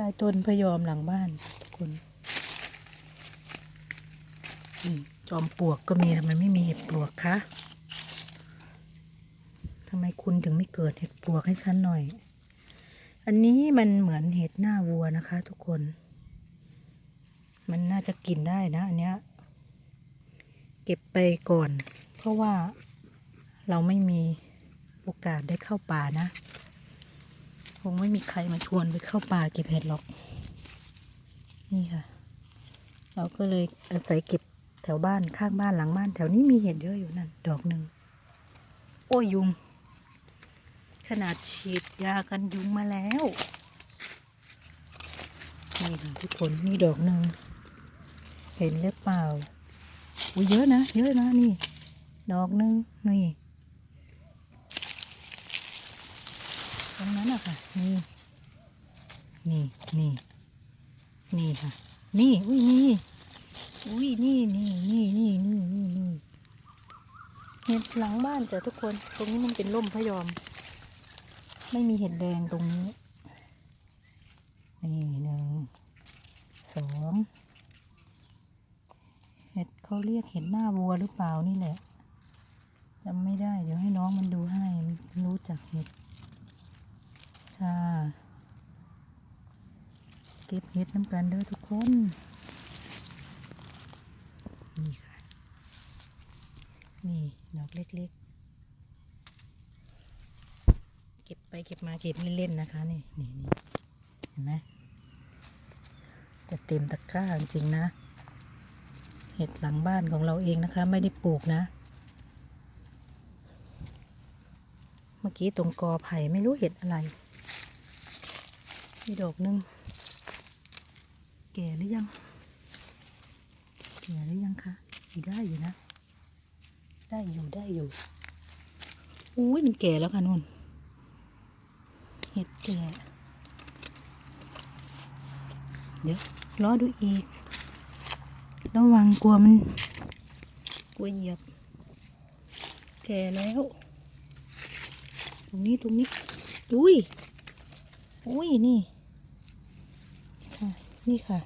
ใต้ต้นพยอมหลังบ้านทุกคนจอมปลวกก็มีทำไมไม่มีเห็ดปลวกคะทำไมคุณถึงไม่เกิดเห็ดปลวกให้ฉันหน่อย อันนี้มันเหมือนเห็ดหน้าวัวนะคะ ทุกคน มันน่าจะกินได้นะ อันเนี้ย เก็บไปก่อน เพราะว่าเราไม่มีโอกาสได้เข้าป่านะ คงไม่มีใครมาชวนไปเข้าป่าเก็บเห็ดหรอก นี่ค่ะ เราก็เลยอาศัยเก็บแถวบ้านข้างบ้านหลังบ้าน แถวนี้มีเห็ดเยอะอยู่นั่นดอกหนึ่งโอ้ยยุง ขนาดฉีดยากันยุงมาแล้วนี่ค่ะทุกคนนี่ดอกหนึ่งเห็นหรือเปล่าอุ้ยเยอะนะ เยอะนะนี่ ดอกหนึ่งนี่ ตรงนั้นอะค่ะ นี่ นี่ นี่ นี่ค่ะ นี่ อุ้ยนี่ อุ้ยนี่นี่นี่นี่นี่นี่นี่เห็ดหลังบ้านจ้ะทุกคน ตรงนี้มันเป็นร่มพะยอม ไม่มีเห็ดแดงตรงนี้ นี่หนึ่งสองเห็ดเขาเรียกเห็ดหน้าวัวหรือเปล่านี่แหละจำไม่ได้ เดี๋ยวให้น้องมันดูให้ รู้จักเห็ด ค่ะ เก็บเห็ดน้ำกันเด้อทุกคน นี่ค่ะ นี่ดอกเล็กๆ เก็บไปเก็บมาเก็บเล่นๆนะคะ นี่นี่นี่เห็นไหมจะเต็มตะกร้าจริงๆนะ เห็ดหลังบ้านของเราเองนะคะ ไม่ได้ปลูกนะ เมื่อกี้ตรงกอไผ่ไม่รู้เห็ดอะไรมีดอกหนึง ก่หรือยัง แก่หรือยังคะอยู่ได้อยู่นะ ได้อยู่ได้อยู่อุ้ยมันแก่แล้วค่ะนุ่น เห็ดแก่ เดี๋ยวรอดูอีก ระวังกลัวมัน กลัวเหยียบ แก่แล้ว ตรงนี้ตรงนี้ อุ้ย อุ้ยนี่ นี่ค่ะ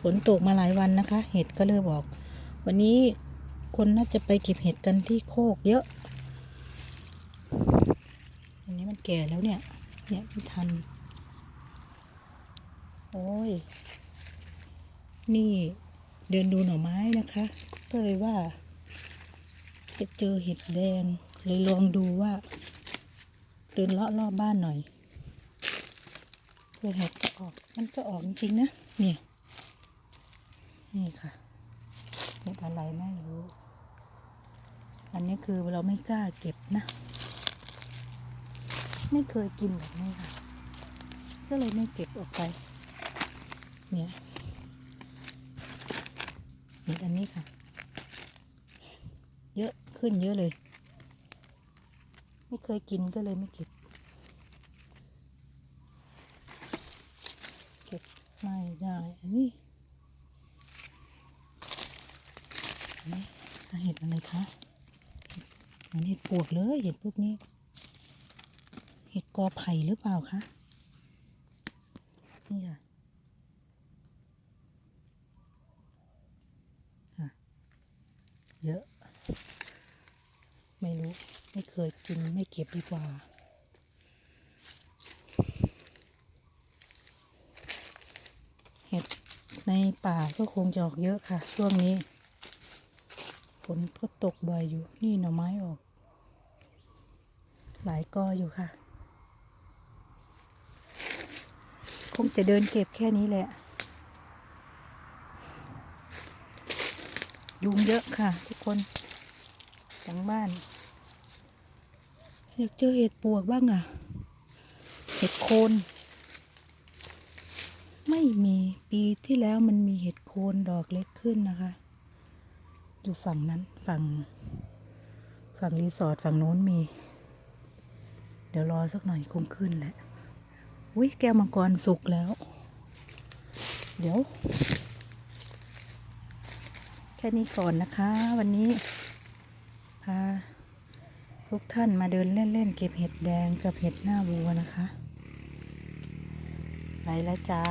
ฝนตกมาหลายวันนะคะ เห็ดก็เลยบอก วันนี้คนน่าจะไปเก็บเห็ดกันที่โคกเยอะ อันนี้มันแก่แล้วเนี่ย เนี่ยไม่ทัน โอ้ย นี่เดินดูหน่อไม้นะคะ ก็เลยว่า จะเจอเห็ดแดงเลยลองดูว่า เดินเลาะรอบบ้านหน่อยเพื่อเห็ดจะออก มันก็ออกจริงๆนะเนี่ยนี่ค่ะเห็ดอะไรไม่รู้ อันนี้คือเราไม่กล้าเก็บนะ ไม่เคยกินแบบนี้ค่ะ ก็เลยไม่เก็บออกไป เนี่ยเห็ดอันนี้ค่ะ เยอะขึ้นเยอะเลย ไม่เคยกินก็เลยไม่เก็บ เก็บไม่ได้อันนี้อันนี้เห็ดอะไรคะเหมือนเห็ดปวกเลยเห็ดพวกนี้ เห็ดกอไผ่หรือเปล่าคะนี่ค่ะค่ะเยอะ ไม่รู้ ไม่เคยกินไม่เก็บดีกว่า เห็ดในป่าก็คงจะออกเยอะค่ะ ช่วงนี้ ฝนก็ตกบ่อยอยู่ นี่หน่อไม้ออก หลายกออยู่ค่ะ คงจะเดินเก็บแค่นี้แหละยุงเยอะค่ะทุกคนทั้งบ้าน อยากเจอเห็ดปวกบ้างอะ เห็ดโคน ไม่มีปีที่แล้วมันมีเห็ดโคนดอกเล็กขึ้นนะคะ อยู่ฝั่งนั้นฝั่ง ฝั่งรีสอร์ทฝั่งโน้นมี เดี๋ยวรอสักหน่อยคงขึ้นแหละอุ้ยแก้วมังกรสุกแล้ว เดี๋ยว แค่นี้ก่อนนะคะ วันนี้พา ทุกท่านมาเดินเล่นๆเก็บเห็ดแดงกับเห็ดหน้าวัวนะคะ ไปแล้วจ้า